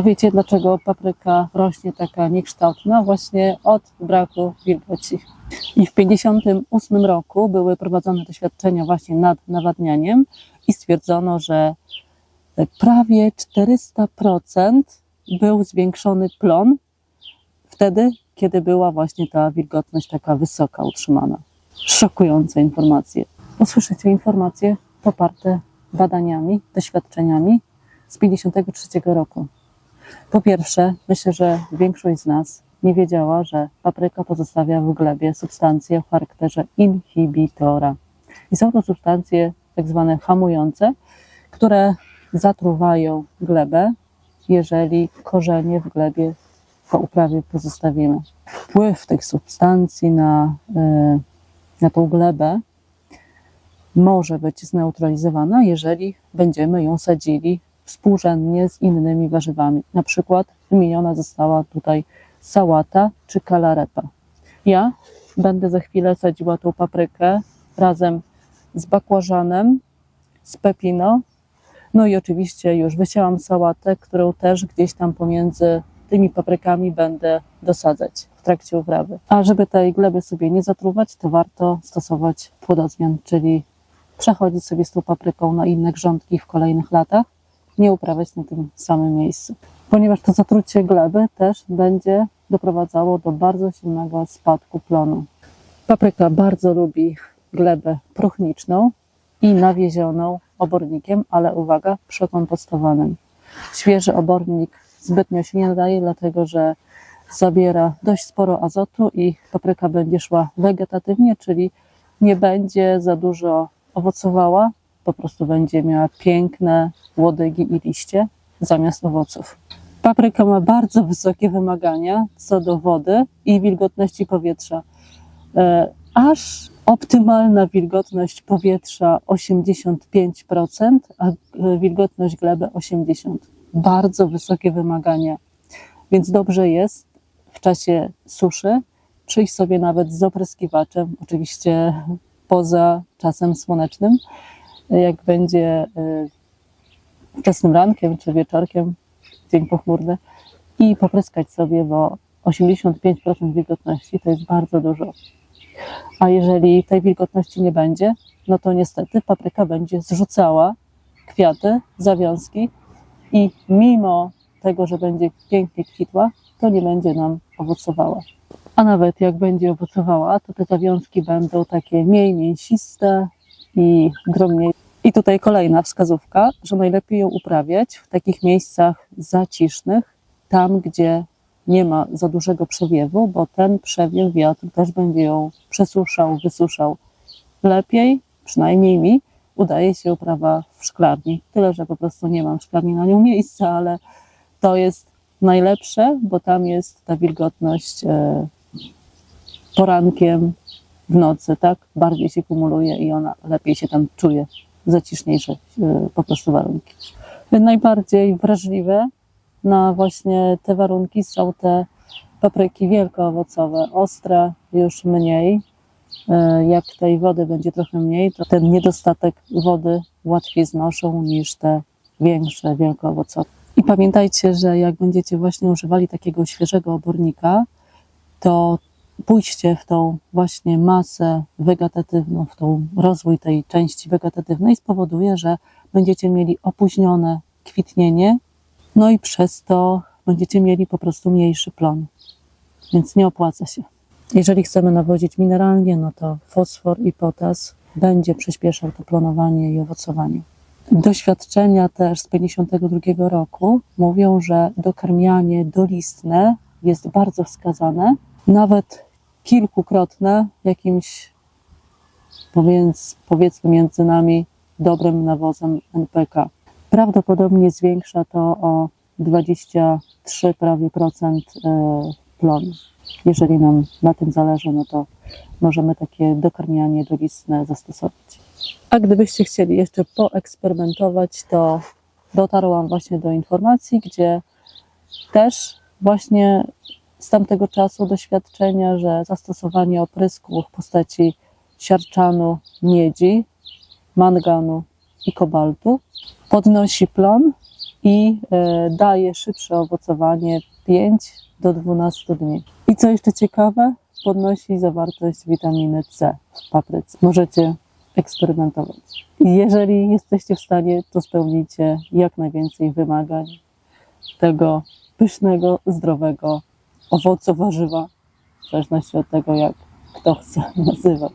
A wiecie dlaczego papryka rośnie taka niekształtna? Właśnie od braku wilgoci. I w 1958 roku były prowadzone doświadczenia właśnie nad nawadnianiem i stwierdzono, że prawie 400% był zwiększony plon wtedy, kiedy była właśnie ta wilgotność taka wysoka utrzymana. Szokujące informacje. Usłyszycie informacje poparte badaniami, doświadczeniami z 1953 roku. Po pierwsze, myślę, że większość z nas nie wiedziała, że papryka pozostawia w glebie substancje o charakterze inhibitora. I są to substancje tak zwane hamujące, które zatruwają glebę, jeżeli korzenie w glebie po uprawie pozostawimy. Wpływ tych substancji na, e, na tą glebę może być zneutralizowana, jeżeli będziemy ją sadzili współrzędnie z innymi warzywami. Na przykład wymieniona została tutaj sałata czy kalarepa. Ja będę za chwilę sadziła tą paprykę razem z bakłażanem, z pepino, no i oczywiście już wysiałam sałatę, którą też gdzieś tam pomiędzy tymi paprykami będę dosadzać w trakcie uprawy. A żeby tej gleby sobie nie zatruwać, to warto stosować płodozmian, czyli przechodzić sobie z tą papryką na inne grządki w kolejnych latach, nie uprawiać na tym samym miejscu. Ponieważ to zatrucie gleby też będzie doprowadzało do bardzo silnego spadku plonu. Papryka bardzo lubi glebę próchniczną i nawiezioną obornikiem, ale uwaga, przekompostowanym. Świeży obornik zbytnio się nie nadaje, dlatego że zabiera dość sporo azotu i papryka będzie szła wegetatywnie, czyli nie będzie za dużo owocowała, po prostu będzie miała piękne łodygi i liście zamiast owoców. Papryka ma bardzo wysokie wymagania co do wody i wilgotności powietrza. E, aż optymalna wilgotność powietrza 85%, a e, wilgotność gleby 80%. Bardzo wysokie wymagania. Więc dobrze jest w czasie suszy przyjść sobie nawet z opryskiwaczem, oczywiście poza czasem słonecznym, jak będzie y, wczesnym rankiem czy wieczorkiem, dzień pochmurny, i popryskać sobie, bo 85% wilgotności to jest bardzo dużo. A jeżeli tej wilgotności nie będzie, no to niestety papryka będzie zrzucała kwiaty, zawiązki i mimo tego, że będzie pięknie kwitła, to nie będzie nam owocowała. A nawet jak będzie owocowała, to te zawiązki będą takie mniej mięsiste i drobniej. I tutaj kolejna wskazówka, że najlepiej ją uprawiać w takich miejscach zacisznych, tam gdzie nie ma za dużego przewiewu, bo ten przewiew wiatru też będzie ją przesuszał, wysuszał. Lepiej, przynajmniej mi, udaje się uprawa w szklarni. Tyle, że po prostu nie mam szklarni na nią miejsca, ale to jest najlepsze, bo tam jest ta wilgotność e, porankiem, w nocy, tak? Bardziej się kumuluje i ona lepiej się tam czuje, zaciszniejsze e, po prostu warunki. Najbardziej wrażliwe na właśnie te warunki są te papryki wielkoowocowe, ostre już mniej. E, jak tej wody będzie trochę mniej, to ten niedostatek wody łatwiej znoszą niż te większe, wielkoowocowe. I pamiętajcie, że jak będziecie właśnie używali takiego świeżego obornika, to pójście w tą właśnie masę wegetatywną, w tą rozwój tej części wegetatywnej spowoduje, że będziecie mieli opóźnione kwitnienie, no i przez to będziecie mieli po prostu mniejszy plon. Więc nie opłaca się. Jeżeli chcemy nawodzić mineralnie, no to fosfor i potas będzie przyspieszał to plonowanie i owocowanie. Doświadczenia też z 52 roku mówią, że dokarmianie dolistne jest bardzo wskazane, nawet kilkukrotne jakimś, powiedz, powiedzmy między nami, dobrym nawozem NPK. Prawdopodobnie zwiększa to o 23 prawie procent e, plonu. Jeżeli nam na tym zależy, no to możemy takie dokarmianie dolistne zastosować. A gdybyście chcieli jeszcze poeksperymentować, to dotarłam właśnie do informacji, gdzie też właśnie z tamtego czasu doświadczenia, że zastosowanie oprysku w postaci siarczanu, miedzi, manganu i kobaltu podnosi plon i e, daje szybsze owocowanie 5 do 12 dni. I co jeszcze ciekawe, podnosi zawartość witaminy C w papryce. Możecie eksperymentować. Jeżeli jesteście w stanie, to spełnijcie jak najwięcej wymagań tego pysznego, zdrowego owocu, warzywa, w zależności od tego, jak kto chce nazywać.